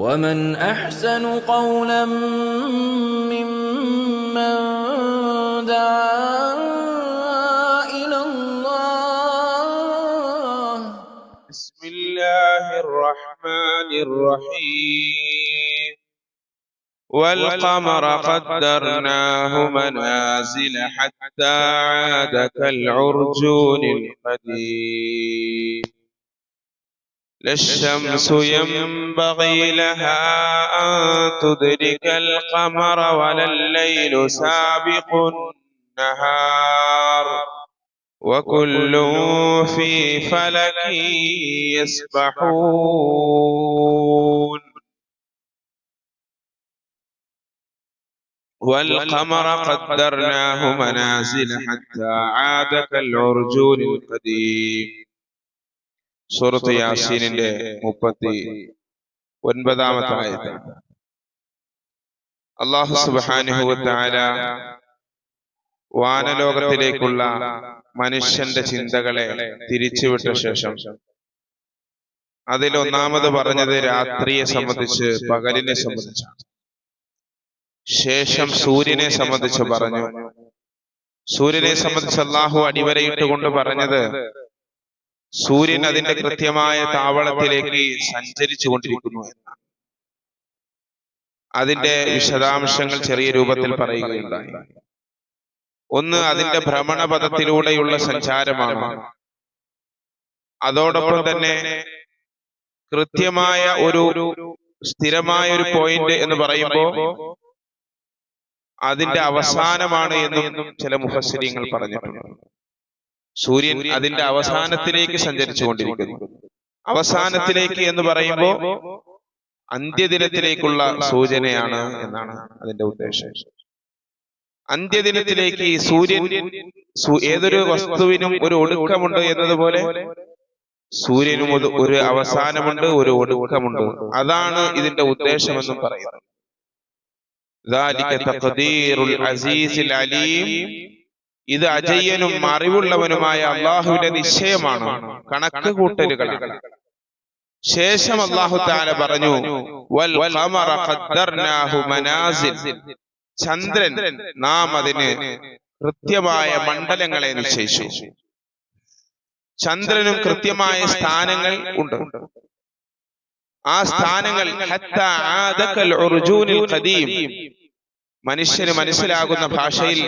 ومن احسن قولا ممن دعا إلى الله بسم الله الرحمن الرحيم والقمر قدرناه منازل حتى عاد كالعرجون القديم لا الشمس ينبغي لها أن تدرك القمر ولا الليل سابق النهار. وكل في فلك يسبحون. والقمر قدرناه منازل حتى عاد كالعرجون القديم. സൂറത്ത് യാസീനിന്റെ മുപ്പത്തി ഒൻപതാമത്തെ ആയത്ത്. അള്ളാഹു സുബാനുഹുവത്തായ വാനലോകത്തിലേക്കുള്ള മനുഷ്യന്റെ ചിന്തകളെ തിരിച്ചുവിട്ട ശേഷം. അതിൽ ഒന്നാമത് പറഞ്ഞത് രാത്രിയെ സംബന്ധിച്ച് പകലിനെ സംബന്ധിച്ചാണ്. ശേഷം സൂര്യനെ സംബന്ധിച്ച് പറഞ്ഞു. സൂര്യനെ സംബന്ധിച്ച് അള്ളാഹു അടിവരയിട്ടുകൊണ്ട് പറഞ്ഞത് സൂര്യൻ അതിന്റെ കൃത്യമായ താവളത്തിലേക്ക് സഞ്ചരിച്ചു കൊണ്ടിരിക്കുന്നു എന്നാണ്. അതിന്റെ വിശദാംശങ്ങൾ ചെറിയ രൂപത്തിൽ പറയുകയുണ്ടായി. ഒന്ന് അതിന്റെ ഭ്രമണപഥത്തിലൂടെയുള്ള സഞ്ചാരമാണ്. അതോടൊപ്പം തന്നെ കൃത്യമായ ഒരു സ്ഥിരമായ ഒരു പോയിന്റ് എന്ന് പറയുമ്പോൾ അതിന്റെ അവസാനമാണ് എന്നും ചില മുഖശ്രീങ്ങൾ പറഞ്ഞിട്ടുണ്ട്. സൂര്യൻ അതിന്റെ അവസാനത്തിലേക്ക് സഞ്ചരിച്ചു കൊണ്ടിരിക്കുന്നു അവസാനത്തിലേക്ക് എന്ന് പറയുമ്പോൾ അന്ത്യദിനത്തിലേക്കുള്ള സൂചനയാണ് എന്നാണ് അതിന്റെ ഉദ്ദേശം. അന്ത്യദിനത്തിലേക്ക് ഈ സൂര്യൻ ഏതൊരു വസ്തുവിനും ഒരു ഒടുക്കമുണ്ട് എന്നതുപോലെ സൂര്യനും ഒരു- അവസാനമുണ്ട് ഒരു ഒടുക്കമുണ്ട്. അതാണ് ഇതിന്റെ ഉദ്ദേശമെന്നും പറയുന്നത്. ഇത് അജയ്യനും അറിവുള്ളവനുമായ അള്ളാഹുവിന്റെ നിശ്ചയമാണ്. കണക്ക് കൂട്ടലുകളാണ് ശേഷം അള്ളാഹു താല പറഞ്ഞു. ചന്ദ്രൻ നാം അതിന് കൃത്യമായ മണ്ഡലങ്ങളെ നിശ്ചയിച്ചു. ചന്ദ്രനും കൃത്യമായ സ്ഥാനങ്ങൾ ഉണ്ട്. ആ സ്ഥാനങ്ങൾ. മനുഷ്യന് മനസ്സിലാകുന്ന ഭാഷയിൽ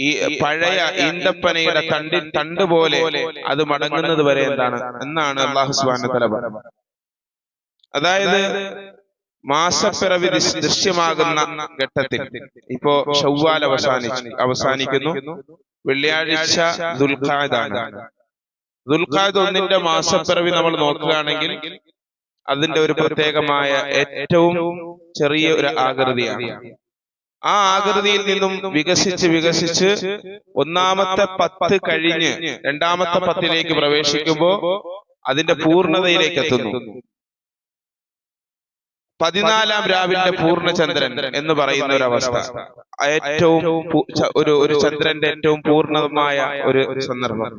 ഈ പഴയ ഈന്തപ്പനയുടെ തണ്ടി തണ്ട് പോലെ അത് മടങ്ങുന്നത് വരെ എന്താണ്? എന്നാണ് അള്ളാഹു സുബാന തല അതായത് മാസപ്പിറവി ദൃശ്- ദൃശ്യമാകുന്ന ഘട്ടത്തിൽ. ഇപ്പോ ഷവ്വാൽ അവസാനിച്ചു അവസാനിക്കുന്നു. വെള്ളിയാഴ്ച ദുൽഖാദാണ്. ദുൽഖാദ് ഒന്നിന്റെ മാസപ്പിറവി നമ്മൾ നോക്കുകയാണെങ്കിൽ അതിന്റെ ഒരു പ്രത്യേകമായ ഏറ്റവും ചെറിയ ഒരു ആകൃതിയാണ്. ആ ആകൃതിയിൽ നിന്നും വികസിച്ച് വികസിച്ച് ഒന്നാമത്തെ പത്ത് കഴിഞ്ഞ് രണ്ടാമത്തെ പത്തിലേക്ക് പ്രവേശിക്കുമ്പോൾ അതിന്റെ പൂർണതയിലേക്ക് എത്തുന്നു. പതിനാലാം രാവിന്റെ പൂർണചന്ദ്രൻ എന്ന് പറയുന്ന ഒരു അവസ്ഥ ഏറ്റവും ഒരു ഒരു ചന്ദ്രന്റെ ഏറ്റവും പൂർണമായ ഒരു സന്ദർഭം.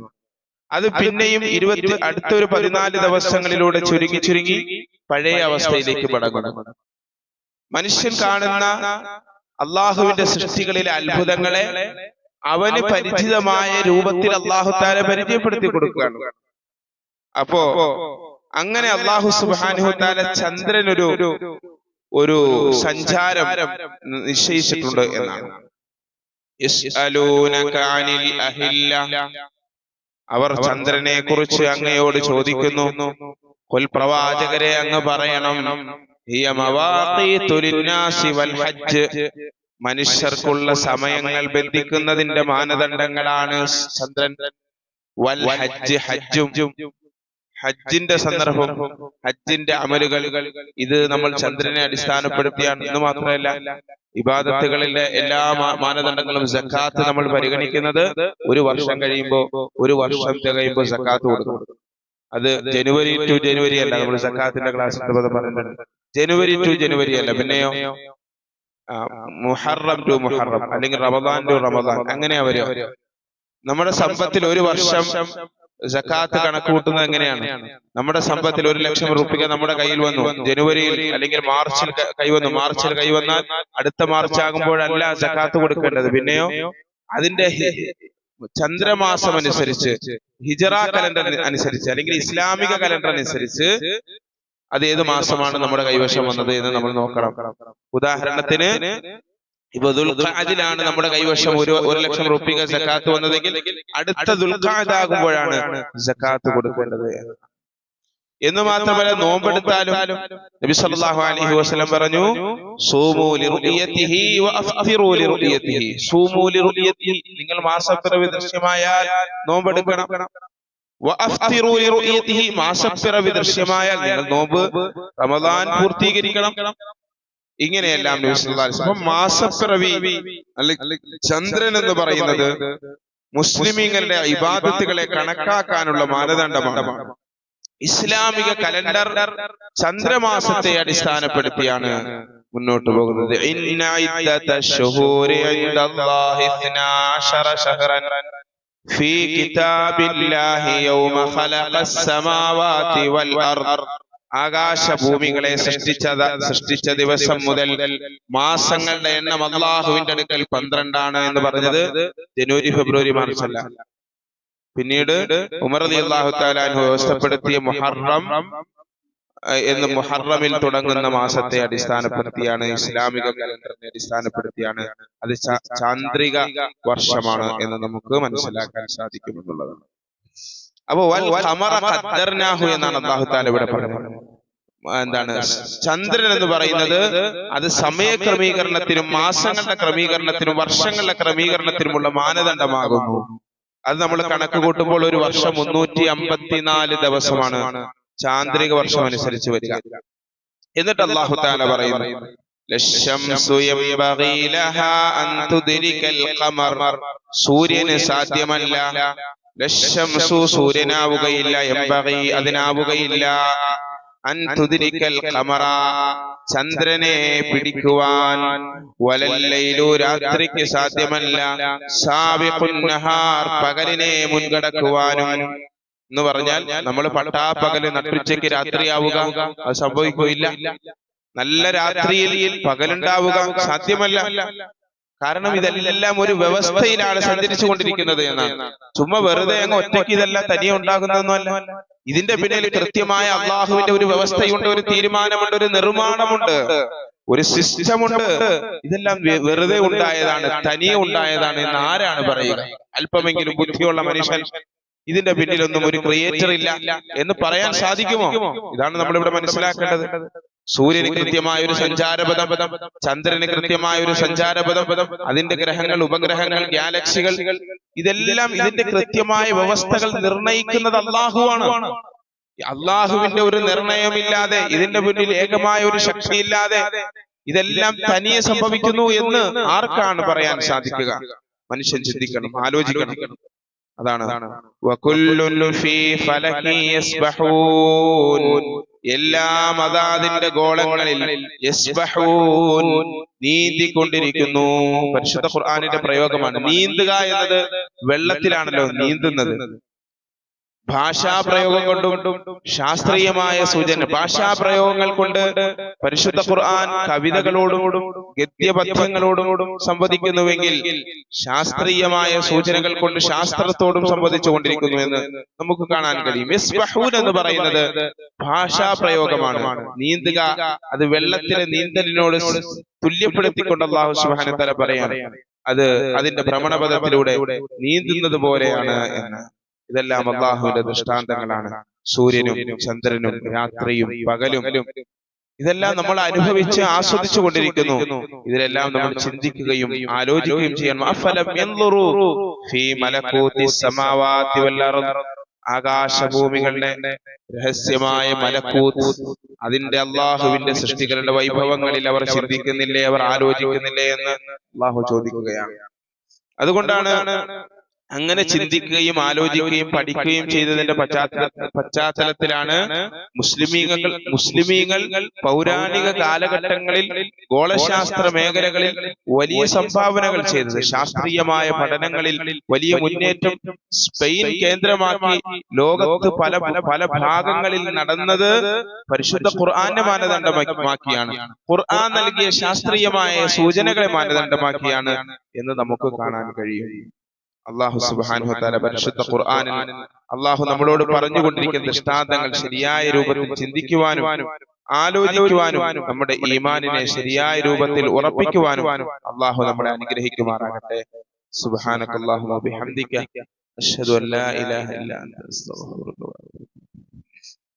അത് പിന്നെയും ഇരുപത്തി അടുത്ത ഒരു പതിനാല് ദിവസങ്ങളിലൂടെ ചുരുങ്ങി ചുരുങ്ങി പഴയ അവസ്ഥയിലേക്ക് മടങ്ങുന്നു. മനുഷ്യൻ കാണുന്ന അള്ളാഹുവിന്റെ സൃഷ്ടികളിലെ അത്ഭുതങ്ങളെ അവന് പരിചിതമായ രൂപത്തിൽ അള്ളാഹു താല പരിചയപ്പെടുത്തി കൊടുക്കുകയാണ്. അപ്പോ അങ്ങനെ അള്ളാഹു സുബാനു താര ചന്ദ്രനൊരു ഒരു ഒരു സഞ്ചാരം നിശ്ചയിച്ചിട്ടുണ്ട് എന്നാണ്. അവർ ചന്ദ്രനെ കുറിച്ച് അങ്ങയോട് ചോദിക്കുന്നു. കൊൽ പ്രവാചകരെ അങ്ങ് പറയണം. മനുഷ്യർക്കുള്ള സമയങ്ങൾ ബന്ധിക്കുന്നതിന്റെ മാനദണ്ഡങ്ങളാണ് ചന്ദ്രൻ. വൽ ഹജ്ജ് ഹജ്ജും. ഹജ്ജിന്റെ സന്ദർഭം ഹജ്ജിന്റെ അമലുകൾ ഇത് നമ്മൾ ചന്ദ്രനെ അടിസ്ഥാനപ്പെടുത്തിയാണ്. എന്ന് മാത്രമല്ല ഇബാദത്തുകളിലെ എല്ലാ മാനദണ്ഡങ്ങളും സക്കാത്ത് നമ്മൾ പരിഗണിക്കുന്നത്. ഒരു വർഷം കഴിയുമ്പോൾ ഒരു വർഷം തികയുമ്പോൾ സക്കാത്ത് കൊടുക്കും അത് ജനുവരി ടു ജനുവരി അല്ല നമ്മൾ സക്കാത്തിന്റെ ക്ലാസ് പറഞ്ഞിട്ടുണ്ട് ജനുവരി ടു ജനുവരി അല്ല പിന്നെയോ? മുഹറം ടു മുഹറം അല്ലെങ്കിൽ റമദാൻ ടു റമദാൻ അങ്ങനെ അവർ നമ്മുടെ സമ്പത്തിൽ ഒരു വർഷം സക്കാത്ത് കണക്ക് കൂട്ടുന്നത് എങ്ങനെയാണ്? നമ്മുടെ സമ്പത്തിൽ ഒരു ലക്ഷം റുപ്യ നമ്മുടെ കയ്യിൽ വന്നു. ജനുവരിയിൽ അല്ലെങ്കിൽ മാർച്ചിൽ കൈ വന്നു. മാർച്ചിൽ കൈ വന്നാൽ അടുത്ത മാർച്ച് ആകുമ്പോഴല്ല സക്കാത്ത് കൊടുക്കേണ്ടത്. പിന്നെയോ? അതിന്റെ ചന്ദ്രമാസം അനുസരിച്ച് ഹിജറ കലണ്ടർ അനുസരിച്ച് അല്ലെങ്കിൽ ഇസ്ലാമിക കലണ്ടർ അനുസരിച്ച് അത് ഏത് മാസമാണ് നമ്മുടെ കൈവശം വന്നത് എന്ന് നമ്മൾ നോക്കണം. ഉദാഹരണത്തിന് ഇപ്പൊ ദുൽഖാദിലാണ് നമ്മുടെ കൈവശം ഒരു ഒരു ലക്ഷം റുപ്യ സക്കാത്ത് വന്നതെങ്കിൽ അടുത്ത ദുൽഖാദാകുമ്പോഴാണ് സക്കാത്ത് കൊടുക്കേണ്ടത്. എന്ന് മാത്രമല്ല നോമ്പെടുത്താലും നബി സല്ലല്ലാഹു അലൈഹി വസല്ലം പറഞ്ഞു സൂമൂ ലിറുയതിഹി വഅഫ്തിറൂ ലിറുയതിഹി സൂമൂ ലിറുയതിഹി നിങ്ങൾ മാസപ്പിറവി ദൃശ്യമായാൽ നോമ്പെടുക്കണം. വഅഫ്തിറൂ ലിറുയതിഹി മാസപ്പിറവി ദൃശ്യമായാൽ നിങ്ങൾ നോമ്പ് റമദാൻ പൂർത്തീകരിക്കണം. ഇങ്ങനെയെല്ലാം നബി സല്ലല്ലാഹു അലൈഹി വസല്ലം മാസപ്പിറവി അല്ലെങ്കിൽ ചന്ദ്രൻ എന്ന് പറയുന്നത് മുസ്ലിമീങ്ങളുടെ ഇബാദത്തുകളെ കണക്കാക്കാനുള്ള മാനദണ്ഡമാണ്. ഇസ്ലാമിക കലണ്ടർ ചന്ദ്രമാസത്തെ അടിസ്ഥാനപ്പെടുത്തിയാണ് മുന്നോട്ട് പോകുന്നത്. വൽ അർദ്. ആകാശഭൂമികളെ സൃഷ്ടിച്ച സൃഷ്ടിച്ച ദിവസം മുതൽ മാസങ്ങളുടെ എണ്ണം അള്ളാഹുവിന്റെ അടുക്കൽ പന്ത്രണ്ടാണ് എന്ന് പറഞ്ഞത് ജനുവരി ഫെബ്രുവരി മാർച്ച് അല്ല. പിന്നീട് ഉമർ അലി അള്ളാഹു താലാൻഹു വ്യവസ്ഥപ്പെടുത്തിയ മുഹറം എന്ന് മുഹറമിൽ തുടങ്ങുന്ന മാസത്തെ അടിസ്ഥാനപ്പെടുത്തിയാണ് ഇസ്ലാമിക കലണ്ടറിനെ അടിസ്ഥാനപ്പെടുത്തിയാണ് അത് ചാന്ദ്രിക വർഷമാണ് എന്ന് നമുക്ക് മനസ്സിലാക്കാൻ സാധിക്കും എന്നുള്ളതാണ് അപ്പൊ ഖദ്ദർനാഹു എന്നാണ് അള്ളാഹു താല ഇവിടെ പറയുന്നത്. എന്താണ്? ചന്ദ്രൻ എന്ന് പറയുന്നത് അത് സമയ ക്രമീകരണത്തിനും മാസങ്ങളുടെ ക്രമീകരണത്തിനും വർഷങ്ങളുടെ ക്രമീകരണത്തിനുമുള്ള മാനദണ്ഡമാകുന്നു. അത് നമ്മൾ കണക്ക് കൂട്ടുമ്പോൾ ഒരു വർഷം മുന്നൂറ്റി അമ്പത്തിനാല് ദിവസമാണ് ചാന്ദ്രിക വർഷം അനുസരിച്ച് വരിക. എന്നിട്ട് അള്ളാഹു താല പറയുന്നു സൂര്യന് സാധ്യമല്ല. സൂര്യനാവുകയില്ല എംബഗീ അതിനാവുകയില്ല. അൻ കമറ ചന്ദ്രനെ പിടിക്കുവാൻ വലല്ലയിലു രാത്രിക്ക് സാധ്യമല്ല. പകലിനെ മുൻകടക്കുവാനും എന്ന് പറഞ്ഞാൽ നമ്മൾ പട്ടാ പകൽ നട്ടുച്ചയ്ക്ക് രാത്രിയാവുക. അത് സംഭവിക്കുകയില്ല. നല്ല രാത്രിയിൽ പകലുണ്ടാവുക സാധ്യമല്ല. കാരണം ഇതെല്ലാം ഒരു വ്യവസ്ഥയിലാണ് സഞ്ചരിച്ചു കൊണ്ടിരിക്കുന്നത് എന്നാണ്. ചുമ്മാ വെറുതെ അങ്ങ് ഒറ്റയ്ക്ക് ഇതെല്ലാം തനിയെ ഉണ്ടാകുന്നതെന്നല്ല ഇതിന്റെ പിന്നിൽ കൃത്യമായ അള്ളാഹുവിന്റെ ഒരു വ്യവസ്ഥയുണ്ട് ഒരു തീരുമാനമുണ്ട് ഒരു നിർമ്മാണമുണ്ട്. ഒരു സിസ്റ്റമുണ്ട്. ഇതെല്ലാം വെറുതെ ഉണ്ടായതാണ് തനിയെ ഉണ്ടായതാണ് എന്ന് ആരാണ് പറയുക? അല്പമെങ്കിലും ബുദ്ധിയുള്ള മനുഷ്യൻ ഇതിന്റെ പിന്നിലൊന്നും ഒരു ക്രിയേറ്റർ ഇല്ല എന്ന് പറയാൻ സാധിക്കുമോ? ഇതാണ് നമ്മൾ ഇവിടെ മനസ്സിലാക്കേണ്ടത്. സൂര്യന് കൃത്യമായ ഒരു സഞ്ചാരപഥം ചന്ദ്രന് കൃത്യമായ ഒരു സഞ്ചാരപഥം അതിന്റെ ഗ്രഹങ്ങൾ ഉപഗ്രഹങ്ങൾ ഗാലക്സികൾ ഇതെല്ലാം ഇതിന്റെ കൃത്യമായ വ്യവസ്ഥകൾ നിർണയിക്കുന്നത് അള്ളാഹുവാണ്. അള്ളാഹുവിന്റെ ഒരു നിർണയമില്ലാതെ ഇതിന്റെ മുന്നിൽ ഏകമായ ഒരു ശക്തിയില്ലാതെ ഇതെല്ലാം തനിയെ സംഭവിക്കുന്നു എന്ന് ആർക്കാണ് പറയാൻ സാധിക്കുക? മനുഷ്യൻ ചിന്തിക്കണം ആലോചിക്കണം. അതാണ്. എല്ലാ അതാതിന്റെ ഗോളങ്ങളിൽ നീന്തിക്കൊണ്ടിരിക്കുന്നു. പരിശുദ്ധ ഖുർആാനിന്റെ പ്രയോഗമാണ്. നീന്തുക എന്നത് വെള്ളത്തിലാണല്ലോ നീന്തുന്നത്. ഭാഷാപ്രയോഗം കൊണ്ടും ശാസ്ത്രീയമായ സൂചന ഭാഷാപ്രയോഗങ്ങൾ കൊണ്ട് പരിശുദ്ധ ഖുർആൻ കവിതകളോടും ഗദ്യപദ്യങ്ങളോടും സംവദിക്കുന്നുവെങ്കിൽ ശാസ്ത്രീയമായ സൂചനകൾ കൊണ്ട് ശാസ്ത്രത്തോടും സംവദിച്ചു കൊണ്ടിരിക്കുന്നു എന്ന് നമുക്ക് കാണാൻ കഴിയും. യസ്ബഹൂൻ എന്ന് പറയുന്നത് ഭാഷാപ്രയോഗമാണ്. നീന്തുക അത് വെള്ളത്തിലെ നീന്തലിനോട് തുല്യപ്പെടുത്തിക്കൊണ്ട് അള്ളാഹു സുബാനെ തല പറയാണ്. അത് അതിന്റെ ഭ്രമണപഥത്തിലൂടെ നീന്തുന്നത് പോലെയാണ് എന്ന്. ഇതെല്ലാം അള്ളാഹുവിന്റെ ദൃഷ്ടാന്തങ്ങളാണ്. സൂര്യനും ചന്ദ്രനും രാത്രിയും പകലും ഇതെല്ലാം നമ്മൾ അനുഭവിച്ച് ആസ്വദിച്ചു കൊണ്ടിരിക്കുന്നു. ഇതിലെല്ലാം നമ്മൾ ചിന്തിക്കുകയും ആലോചിക്കുകയും ചെയ്യണം. ആകാശഭൂമികളുടെ രഹസ്യമായ മലക്കൂത്ത്. അതിന്റെ അള്ളാഹുവിന്റെ സൃഷ്ടികളുടെ വൈഭവങ്ങളിൽ അവർ ചിന്തിക്കുന്നില്ലേ അവർ ആലോചിക്കുന്നില്ലേ എന്ന് അള്ളാഹു ചോദിക്കുകയാണ്. അതുകൊണ്ടാണ് അങ്ങനെ ചിന്തിക്കുകയും ആലോചിക്കുകയും പഠിക്കുകയും ചെയ്തതിന്റെ പശ്ചാത്തലത്തിലാണ് മുസ്ലിമീങ്ങൾ മുസ്ലിമീങ്ങൾ പൗരാണിക കാലഘട്ടങ്ങളിൽ ഗോളശാസ്ത്ര മേഖലകളിൽ വലിയ സംഭാവനകൾ ചെയ്തത്. ശാസ്ത്രീയമായ പഠനങ്ങളിൽ വലിയ മുന്നേറ്റം സ്പെയിൻ കേന്ദ്രമാക്കി ലോകത്ത് പല പല ഭാഗങ്ങളിൽ നടന്നത് പരിശുദ്ധ ഖുർആന്റെ മാനദണ്ഡമാക്കിയാണ്. ഖുർആൻ നൽകിയ ശാസ്ത്രീയമായ സൂചനകളെ മാനദണ്ഡമാക്കിയാണ് എന്ന് നമുക്ക് കാണാൻ കഴിയും. അള്ളാഹു സുബ്ഹാനഹു വതആല പരിശുദ്ധ ഖുർആാനിൽ അള്ളാഹു നമ്മളോട് പറഞ്ഞുകൊണ്ടിരിക്കുന്ന ദൃഷ്ടാന്തങ്ങൾ ശരിയായ രൂപത്തിൽ ചിന്തിക്കുവാനും ആലോചിക്കുവാനും നമ്മുടെ ഈമാനിനെ ശരിയായ രൂപത്തിൽ ഉറപ്പിക്കുവാനും അള്ളാഹു നമ്മളെ അനുഗ്രഹിക്കുമാറാകട്ടെ. വബിഹംദിക. അഷ്ഹദു അൻ ലാ ഇലാഹ ഇല്ല അസ്തഗ്ഫിറുക